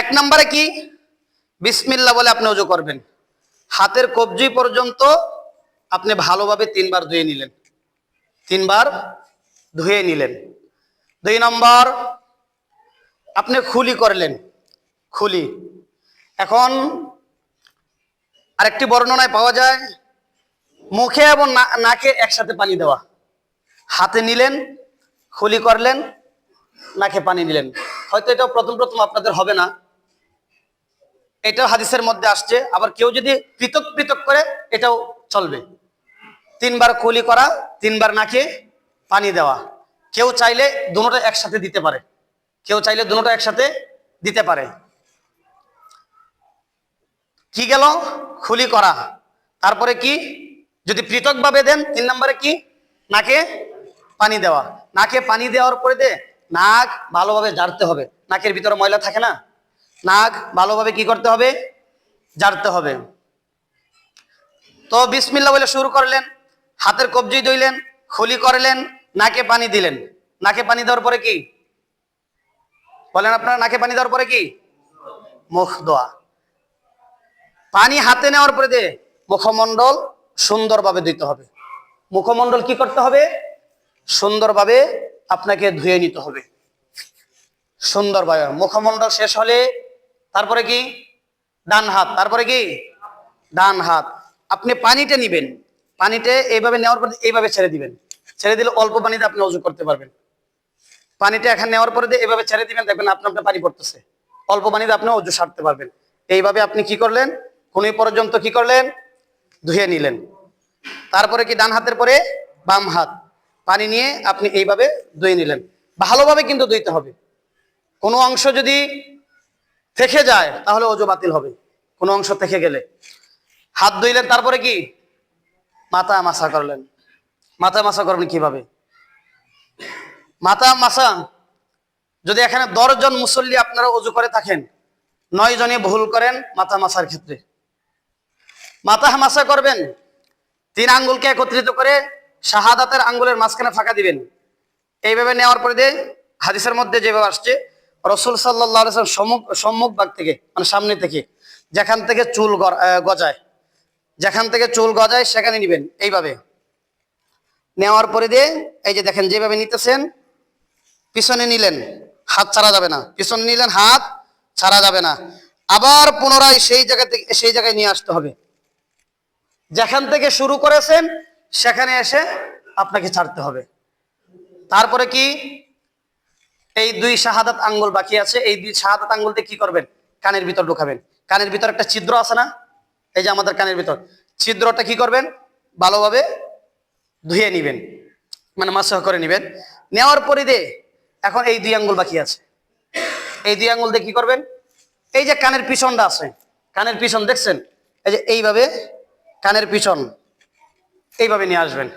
এক নম্বরে কি? বিসমিল্লা বলে আপনি অজু করবেন। হাতের কবজি পর্যন্ত আপনি ভালোভাবে তিনবার ধুয়ে নিলেন। তিনবার ধুয়ে নিলেন। দুই নম্বর, আপনি খুলি করলেন। খুলি। এখন আরেকটি বর্ণনায় পাওয়া যায়, মুখে এবং নাকে একসাথে পানি দেওয়া। হাতে নিলেন, খুলি করলেন, নাকে পানি নিলেন হয়তো এটা প্রথম প্রথম আপনাদের হবে না। এটাও হাদিসের মধ্যে আসছে। আবার কেউ যদি পৃথক পৃথক করে, এটাও চলবে। তিনবার কুলি করা, তিনবার নাকে পানি দেওয়া। কেউ চাইলে দুটোটা একসাথে দিতে পারে। কেউ চাইলে দুটোটা একসাথে দিতে পারে। কি গেল? খুলি করা। তারপরে কি? যদি পৃথকভাবে দেন, তিন নম্বরে কি? নাকে পানি দেওয়া। নাকে পানি দেওয়ার পরে দে, নাক ভালোভাবে জারতে হবে। নাকের ভিতরে ময়লা থাকে না? নাক ভালোভাবে কি করতে হবে? জারতে হবে। তো বিসমিল্লা বলে শুরু করলেন, হাতের কবজি দইলেন খুলি করলেন, নাকে পানি দিলেন। নাকে পানি দেওয়ার পরে কি? বলেন আপনারা, নাকে পানি দেওয়ার পরে কি? মুখ দোয়া পানি হাতে নেওয়ার পরে দে, মুখমণ্ডল সুন্দরভাবে দিতে হবে। মুখমণ্ডল কি করতে হবে? সুন্দরভাবে আপনাকে ধুয়ে নিতে হবে। সুন্দরভাবে। মুখমণ্ডল শেষ হলে তারপরে কি? ডান হাত। তারপরে কি? ডান হাত। আপনি পানিটা নিবেন। পানিতে এইভাবে নেওয়ার পর এইভাবে ছেড়ে দিবেন। ছেড়ে দিলে অল্প পানিতে আপনি অজু করতে পারবেন। পানিটা এখানে নেওয়ার পরে এইভাবে ছেড়ে দিবেন, দেখবেন আপনি আপনার পানি পড়তেছে। অল্প পানিতে আপনি অজু সারতে পারবেন। এইভাবে আপনি কি করলেন? কোন পর্যন্ত কি করলেন? ধুয়ে নিলেন। তারপরে কি ডান হাতের পরে? বাম হাত। পানি নিয়ে আপনি এইভাবে ধুয়ে নিলেন। ভালোভাবে কিন্তু ধুইতে হবে। কোনো অংশ যদি থেকে যায়, তাহলে অজু বাতিল হবে। কোনো অংশ থেকে গেলে। হাত ধুইলেন, তারপরে কি? মাথা মাসা করলেন। মাথা মাসা করবেন কীভাবে? মাথা মাসা, যদি এখানে দশজন মুসল্লি আপনারা অজু করে থাকেন, নয় জনে ভুল করেন মাথা মাসার ক্ষেত্রে। মাথা মাসা করবেন, তিন আঙ্গুলকে একত্রিত করে শাহাদাতের আঙ্গুলের মাঝখানে ফাঁকা দিবেন। এইভাবে নেওয়ার পরে দিয়ে হাদিসের মধ্যে যেভাবে আসছে রসুল সাল্লাহ সম্মুখ সম্মুখ ভাগ থেকে মানে সামনে থেকে, যেখান থেকে চুল গজায়, যেখান থেকে চুল গজায় সেখানে নিবেন, এইভাবে। নেওয়ার পরে দিয়ে, এই যে দেখেন যেভাবে নিতেছেন, পিছনে নিলেন, হাত ছাড়া যাবে না। পিছনে নিলেন, হাত ছাড়া যাবে না। আবার পুনরায় সেই জায়গা থেকে, সেই জায়গায় নিয়ে আসতে হবে। যেখান থেকে শুরু করেছেন, সেখানে এসে আপনাকে ছাড়তে হবে। তারপরে কি? এই দুই শাহাদাত আঙ্গুল বাকি আছে। এই দুই শাহাদাত আঙ্গুল দিয়ে কি করবেন? কানের ভিতর ঢুকাবেন। কানের ভিতর একটা ছিদ্র আছে না? এই যে আমাদের কানের ভিতর। ছিদ্রটা কি করবেন? ভালোভাবে ধুয়ে নিবেন। মানে মাসাহ করে নিবেন। নেওয়ার পরে দিয়ে এখন এই দুই আঙ্গুল বাকি আছে। এই দুই আঙ্গুল দিয়ে কি করবেন? এই যে কানের পিছনটা আছে। কানের পিছন, দেখছেন? এই যে এইভাবে কানের পিছন এইভাবে নিয়ে আসবেন।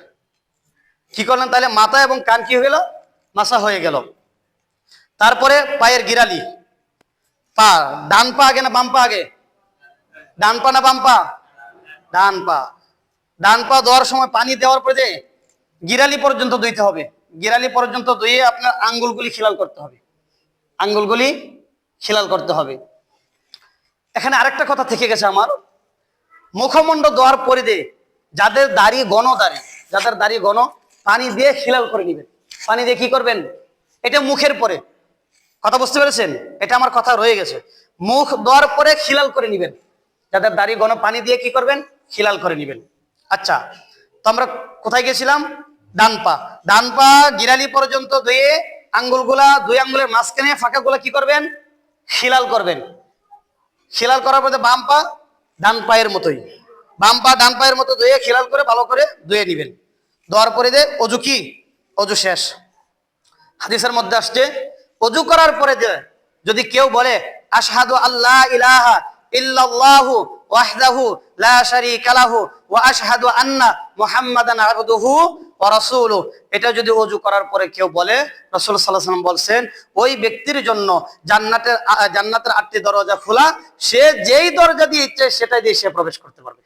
কি করলেন তাহলে? মাথা এবং কান কি হয়ে গেল? মাসা হয়ে গেল। তারপরে পায়ের গিরালি। পা, ডান পা আগে না বাম পা আগে? ডান পা না বাম পা? ডান পা। ডান পা দেওয়ার সময় পানি দেওয়ার পরে গিরালি পর্যন্ত ধুইতে হবে। গিরালি পর্যন্ত ধুয়ে আপনার আঙ্গুলগুলি খিলাল করতে হবে। আঙ্গুলগুলি খিলাল করতে হবে। এখানে আরেকটা কথা থেকে গেছে আমার। মুখমণ্ড দেওয়ার পরে যাদের দাড়ি গণ দাড়ি, যাদের দাড়ি গণ পানি দিয়ে খিলাল করে নেবেন। পানি দিয়ে কি করবেন? এটা মুখের পরে। কথা বুঝতে পেরেছেন? এটা আমার কথা রয়ে গেছে। মুখ দেওয়ার পরে খিলাল করে নিবেন। যাদের দাড়ি গণ পানি দিয়ে কি করবেন? খিলাল করে নেবেন। আচ্ছা তো আমরা কোথায় গেছিলাম ডান পা ডান পা গিরালি পর্যন্ত ধুয়ে আঙ্গুলগুলা, দুই আঙ্গুলের মাঝখানে ফাঁকাগুলা কি করবেন? খিলাল করবেন। খিলাল করার পরে বাম পা ডান পায়ের মতোই। বাম পা ডান পায়ের মতো ধুয়ে খিলাল করে ভালো করে ধুয়ে নিবেন। ধোয়ার পরে দে অজু কি? অজু শেষ। হাদিসের মধ্যে আসছে অজু করার পরে যদি কেউ বলে, আশহাদু আল্লাহ ইলাহা ইল্লাল্লাহু ওয়াহদাহু লা শারীকা লাহু ওয়া আশহাদু আন্না মুহাম্মাদান আবদুহু ওয়া এটা যদি অজু করার পরে কেউ বলে, রাসূল সাল্লাল্লাহু আলাইহি বলছেন, ওই ব্যক্তির জন্য জান্নাতের জান্নাতের আটটি দরজা খোলা, সে যেই দরজা দিয়ে ইচ্ছে সেটা দিয়ে সে প্রবেশ করতে পারবে।